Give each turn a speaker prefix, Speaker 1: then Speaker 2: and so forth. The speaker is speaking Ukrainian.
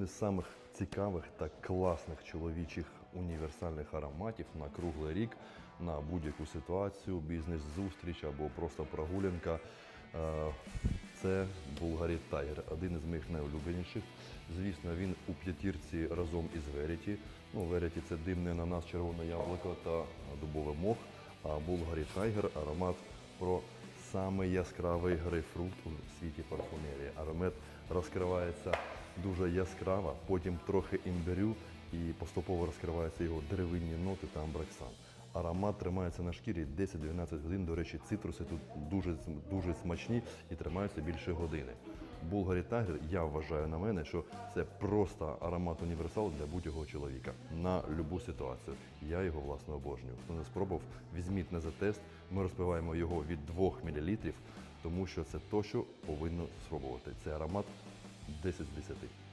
Speaker 1: один із самих цікавих та класних чоловічих універсальних ароматів на круглий рік, на будь-яку ситуацію, бізнес-зустріч або просто прогулянка. Е, Це Булгарі Тайгер, один із моїх найулюбленіших. Звісно, він у п'ятірці разом із Веріті. Ну, Веріті це димне на нас червоне яблуко та дубовий мох. А Булгарі Тайгер аромат про самий яскравий грейпфрут у світі парфумерії. Аромат розкривається дуже яскраво, потім трохи імбирю і поступово розкриваються його деревинні ноти та амбраксан. Аромат тримається на шкірі 10-12 годин. До речі, цитруси тут дуже, дуже смачні і тримаються більше години. Булгарі Тайгер, я вважаю на мене, що це просто аромат універсал для будь-якого чоловіка на будь-яку ситуацію. Я його власне обожнюю. Хто не спробував, візьміть на за тест. Ми розпиваємо його від 2 мл, тому що це то, що повинно спробувати. Це аромат This is Visati.